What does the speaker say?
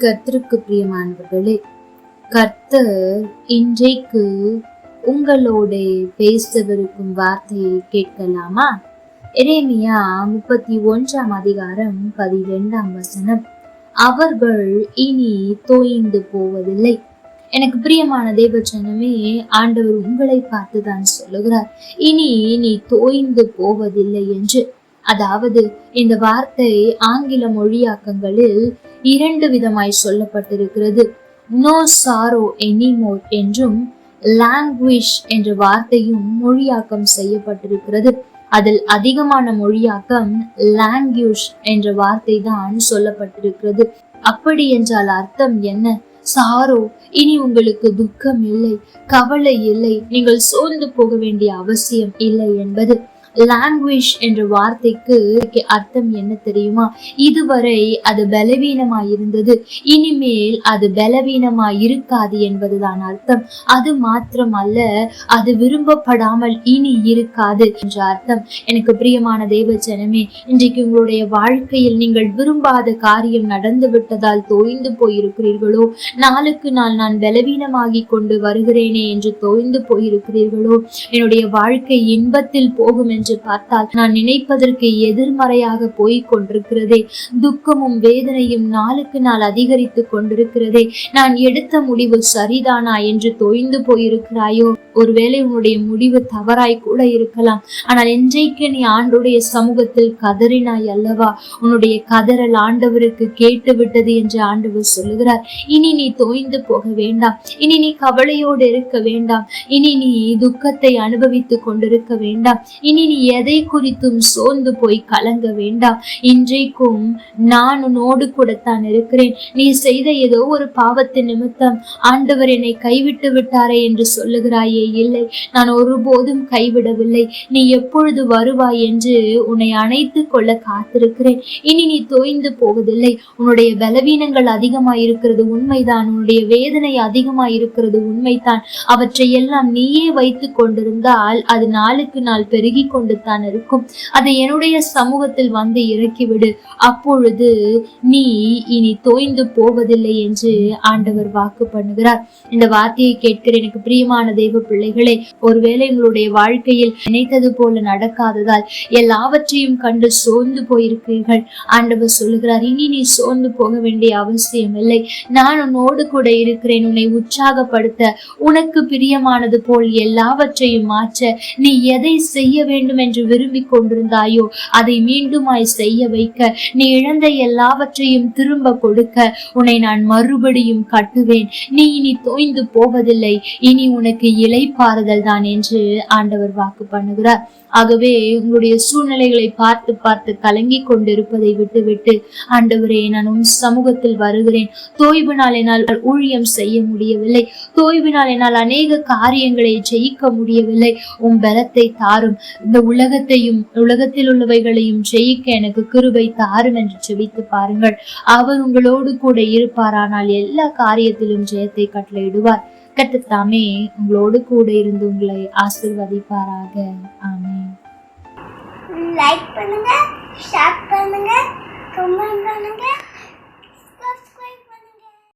கர்த்தருக்கு பிரியமானவர்களே கர்த்தர் இன்றைக்கு உங்களோட பேசவிருக்கும் வார்த்தையை கேட்கலாமா? எரேமியா முப்பத்தி ஒன்றாம் அதிகாரம் பதிரெண்டாம் வசனம். அவர்கள் இனி தோய்ந்து போவதில்லை. எனக்கு பிரியமான தேவச்சனமே ஆண்டவர் உங்களை பார்த்து தான் சொல்லுகிறார். இனி நீ தோய்ந்து போவதில்லை என்று. அதாவது இந்த வார்த்தை ஆங்கில மொழியாக்கங்களில் இரண்டு விதமாய் சொல்லப்பட்டிருக்கிறது. நோ சாரோ எனிமோர் என்றும் லாங்குவேஜ் என்ற வார்த்தையும் மொழியாக்கம் செய்யப்பட்டிருக்கிறது. அதில் அதிகமான மொழியாக்கம் லாங்குவேஜ் என்ற வார்த்தை தான் சொல்லப்பட்டிருக்கிறது. அப்படி என்றால் அர்த்தம் என்ன? சாரோ இனி உங்களுக்கு துக்கம் இல்லை கவலை இல்லை நீங்கள் சோர்ந்து போக வேண்டிய அவசியம் இல்லை என்பது லாங்குவேஜ் என்ற வார்த்தைக்கு அர்த்தம் என்ன தெரியுமா? இதுவரை அது பலவீனமா இருந்தது இனிமேல் அது பலவீனமா இருக்காது என்பதுதான் அர்த்தம். அது மாத்திரம் அல்ல அது விரும்பப்படாமல் இனி இருக்காது என்ற அர்த்தம். எனக்கு பிரியமான தேவச்சனமே இன்றைக்கு உங்களுடைய வாழ்க்கையில் நீங்கள் விரும்பாத காரியம் நடந்து விட்டதால் தோய்ந்து போயிருக்கிறீர்களோ? நாளுக்கு நாள் நான் பலவீனமாகி கொண்டு வருகிறேனே என்று தோய்ந்து போயிருக்கிறீர்களோ? என்னுடைய வாழ்க்கை இன்பத்தில் போகும் என்று பார்த்தால் நான் நினைப்பதற்கு எதிர்மறையாக போய்க் கொண்டிருக்கிறதே. துக்கமும் வேதனையும் நாளுக்கு நாள் அதிகரித்து கொண்டிருக்கிறதே. நான் எடுத்த முடிவு சரிதானா என்று தொய்ந்து போயிருக்கிறாயோ? ஒருவேளை உன்னுடைய முடிவு தவறாய் கூட இருக்கலாம். ஆனால் இன்றைக்கு நீ ஆண்டுடைய சமூகத்தில் கதறினாய் அல்லவா? உன்னுடைய கதறல் ஆண்டவருக்கு கேட்டு விட்டது என்று ஆண்டவர் சொல்லுகிறார். இனி நீ தோய்ந்து போக வேண்டாம். இனி நீ கவலையோடு இருக்க வேண்டாம். இனி நீ துக்கத்தை அனுபவித்துக் கொண்டிருக்க வேண்டாம். இனி நீ எதை குறித்தும் சோர்ந்து போய் கலங்க வேண்டாம். இன்றைக்கும் நான் உன்னோடு கூடத்தான் இருக்கிறேன். நீ செய்த ஏதோ ஒரு பாவத்தின் நிமித்தம் ஆண்டவர் என்னை கைவிட்டு விட்டாரே என்று சொல்லுகிறாயே இல்லை. நான் ஒருபோதும் கைவிடவில்லை. நீ எப்பொழுது வருவாய் என்று உன்னை அணைத்து கொள்ள காத்திருக்கிறேன். இனி நீ தோய்ந்து போவதில்லை. உன்னுடைய பலவீனங்கள் அதிகமாயிருக்கிறது. உண்மைதான். உன்னுடைய வேதனை அதிகமாயிருக்கிறது. உண்மைதான். அவற்றை எல்லாம் நீயே வைத்து கொண்டிருந்தால் அது நாளுக்கு நாள் பெருகி கொண்டு கொண்டு தான் இருக்கும். அதை என்னுடைய சமூகத்தில் வந்து இறக்கிவிடு. அப்பொழுது நீ இனி தோய்ந்து போவதில்லை என்று ஆண்டவர் வாக்கு பண்ணுகிறார். இந்த வார்த்தையை கேட்கிற எனக்கு பிரியமான தெய்வ பிள்ளைகளே ஒருவேளை உங்களுடைய வாழ்க்கையில் நினைத்தது போல நடக்காததால் எல்லாவற்றையும் கண்டு சோர்ந்து போயிருக்கிறீர்கள். ஆண்டவர் சொல்லுகிறார் இனி நீ சோர்ந்து போக வேண்டிய அவசியம் இல்லை. நான் உன்னோடு கூட இருக்கிறேன். உன்னை உற்சாகப்படுத்த உனக்கு பிரியமானது போல் எல்லாவற்றையும் மாற்ற நீ எதை செய்ய வேண்டும் வேண்டும் என்று விரும்பிக் கொண்டிருந்தாயோ அதை மீண்டுமாய் செய்ய வைக்க நீ இழந்த எல்லாவற்றையும் திரும்ப கொடுக்க உன்னை நான் மறுபடியும் கட்டுவேன். நீ இனி தோய்ந்து போவதில்லை. இனி உனக்கு இலைப்பாறுதல் தான் என்று ஆண்டவர் வாக்கு பண்ணுகிறார். ஆகவே உங்களுடைய சூழ்நிலைகளை பார்த்து பார்த்து கலங்கி கொண்டிருப்பதை விட்டுவிட்டு ஆண்டவரே நான் உன் சமூகத்தில் வருகிறேன். தோய்வினால் என்னால் ஊழியம் செய்ய முடியவில்லை. தோய்வினால் என்னால் அநேக காரியங்களை ஜெயிக்க முடியவில்லை. உன் பலத்தை தாரும். இந்த உலகத்தையும் உலகத்தில் உள்ளவைகளையும் ஜெயிக்க எனக்கு கிருபை தாரும் என்று செவித்து பாருங்கள். அவர் உங்களோடு கூட இருப்பாரானால் எல்லா காரியத்திலும் ஜெயத்தை கட்டளையிடுவார். கட்டுத்தாமே உங்களோடு கூட இருந்து உங்களை ஆசிர்வதிப்பாராக. ஆமே லைக் பண்ணுங்க ஷேர் பண்ணுங்க கமெண்ட் பண்ணுங்க.